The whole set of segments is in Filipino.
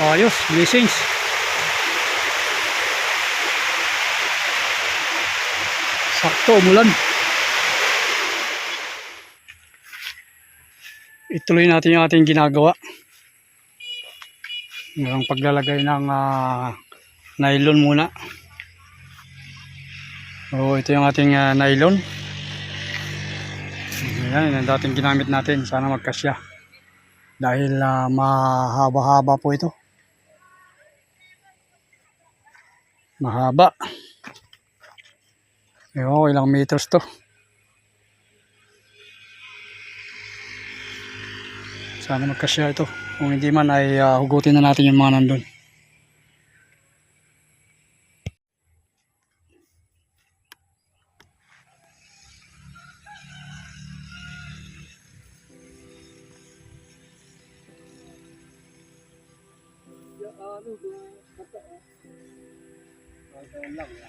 Ayos, blessings. Sakto, umulan. Ituloy natin yung ating ginagawa. Yung paglalagay ng ah, nylon muna. So, ito yung ating ah, nylon. Ayan, yung dating ginamit natin. Sana magkasya. Dahil ah, mahaba-haba po ito. Mahaba. Ewan ko ilang meters to. Sana magkasya ito. Kung hindi man ay ah, hugutin na natin yung mga nandun. 我都愣了。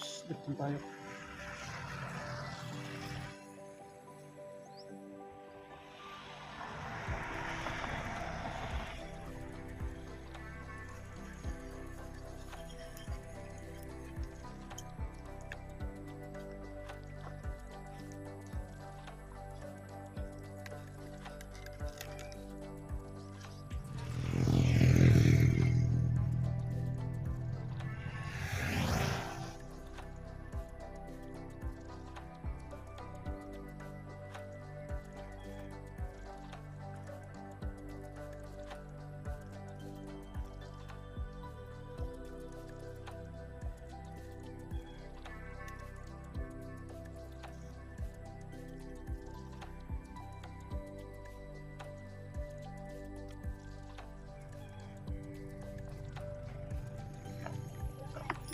Tapos, dito tayo.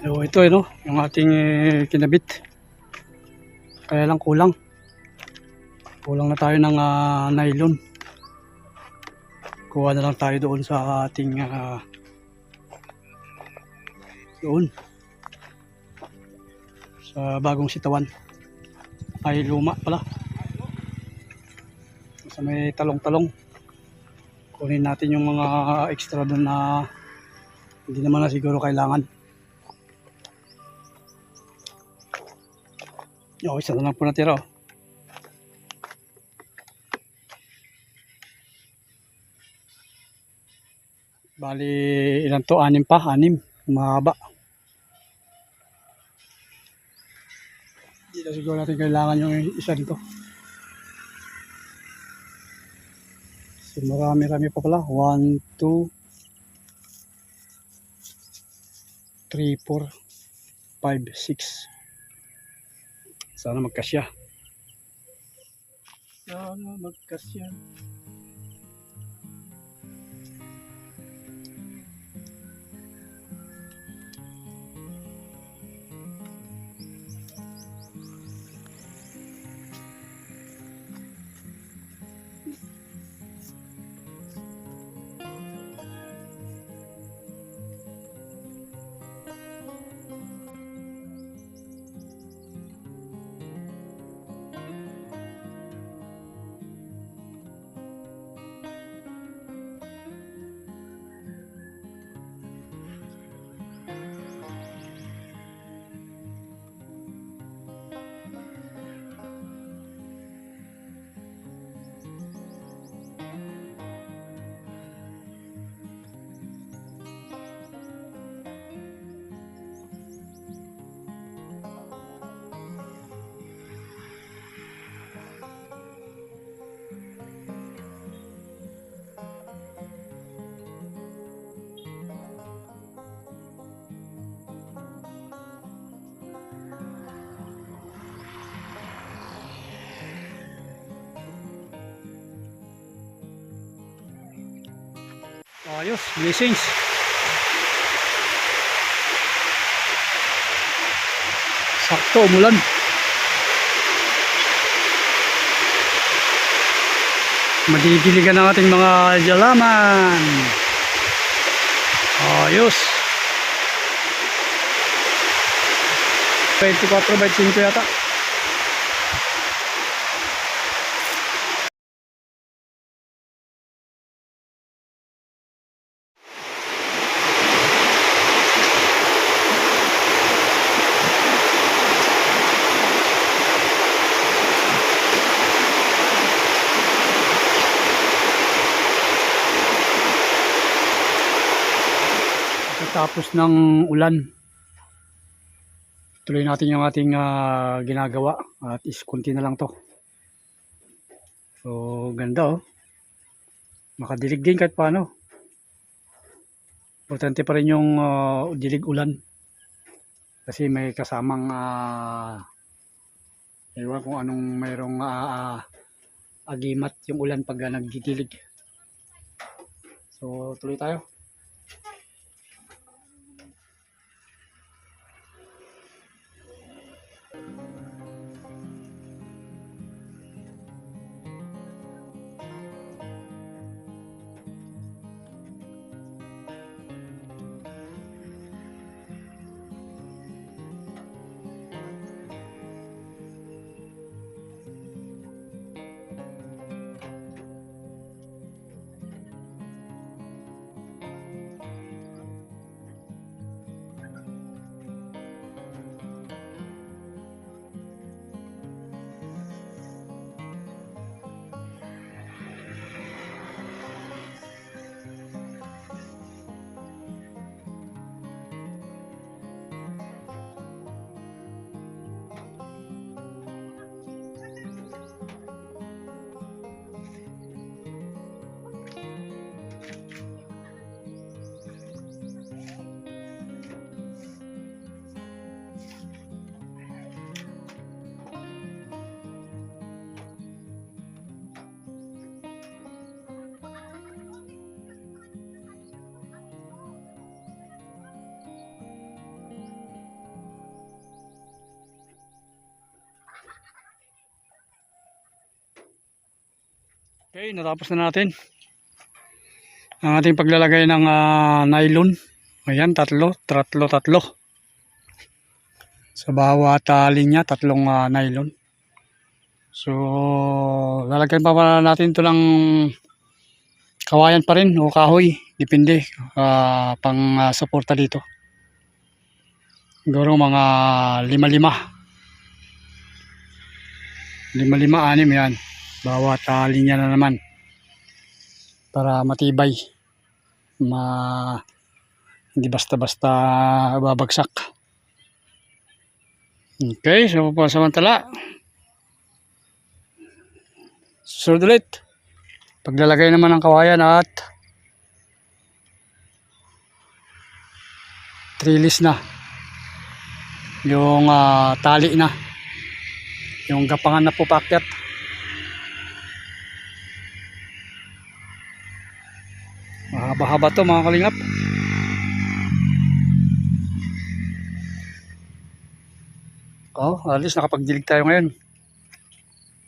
So, ito eh, no? Yung ating eh, kinabit. Kaya lang kulang. Kulang na tayo ng ah, nylon. Kuha na lang tayo doon sa ating ah, doon. Sa bagong sitawan. Ay luma pala. Sa may talong-talong. Kunin natin yung mga extra doon na hindi naman na siguro kailangan. Okay, isa na lang po natira. Bali, ilan to? Anim pa? Anim. Mahaba. Hindi na siguro natin kailangan yung isa dito. So, marami-rami pa pala. 1, 2, 3, 4, 5, 6. Sana magkasya. Sana magkasya. Ayos, blessings. Sakto, umulan. Madidiligan ang ating mga jalaman. Ayos. 24 by 5 yata. Tapos ng ulan, tuloy natin yung ating ah, ginagawa at is kunti na lang to. So, ganda oh. Makadilig din kahit paano. Importante pa rin yung ah, dilig ulan. Kasi may kasamang uh, ewan kung anong mayroong ah, agimat yung ulan pag uh, nagdidilig. So, tuloy tayo. Okay, natapos na natin. Ang ating paglalagay ng ah, nylon. Ayan, tatlo, tatlo, tatlo. Sa bawat ah, linya, tatlong ah, nylon. So, lalagyan pa pala natin ito ng kawayan pa rin o kahoy. Depende. ah, pang ah, suporta dito. Siguro mga lima-lima. Lima-lima, anim yan. Bawat ah, linya na naman. Para matibay. Ma hindi basta-basta babagsak. Okay, so samantala. Susunod ulit. Paglalagay naman ng kawayan at trellis na. Yung ah, tali na. Yung gapangan na po paakyat. Mahaba-haba to mga kalingap. Oh, least nakapagdilig tayo ngayon.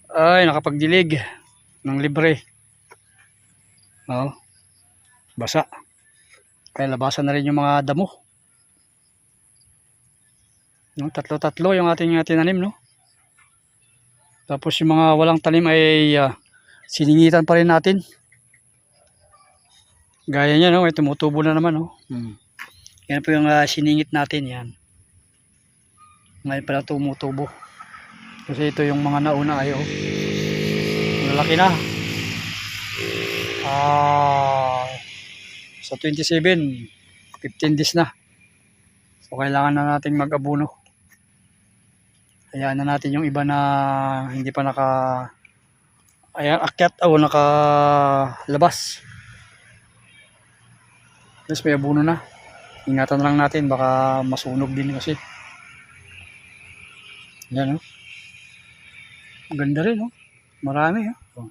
Ay, nakapagdilig ng libre. Oh. Basa. Kaya labasan na rin yung mga damo. No, tatlo-tatlo yung ating uh, tinanim, no? Tapos yung mga walang tanim ay ah, siningitan pa rin natin. Gaya niya, no? May tumutubo na naman, no? Hmm. Yan po yung ah, siningit natin, yan. Ngayon pala tumutubo. Kasi ito yung mga nauna ay, oh. Malaki na. Ah, sa 27, 15 days na. So, kailangan na nating mag-abuno. Hayaan na natin yung iba na hindi pa naka ayan, akyat o naka Tapos may abuno na. Ingatan lang natin baka masunog din kasi. Yan oh. Ganda rin oh. Marami oh.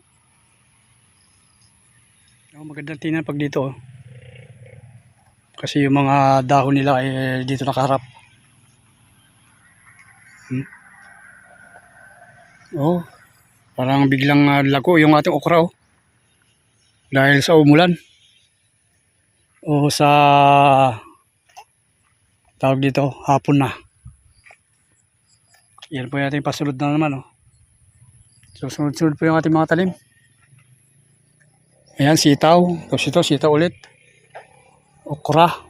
Oh, magandang tingnan pag dito oh. Kasi yung mga dahon nila ay dito nakaharap. Hmm. Oh, parang biglang uh, lago yung ating okra oh. Dahil sa umulan. O sa tawag dito, hapon na. Yan po yung ating pasunod na naman oh. So sunod-sunod po yung ating mga talim. Ayan, sitaw. Tapos ito, sitaw ulit. Okra.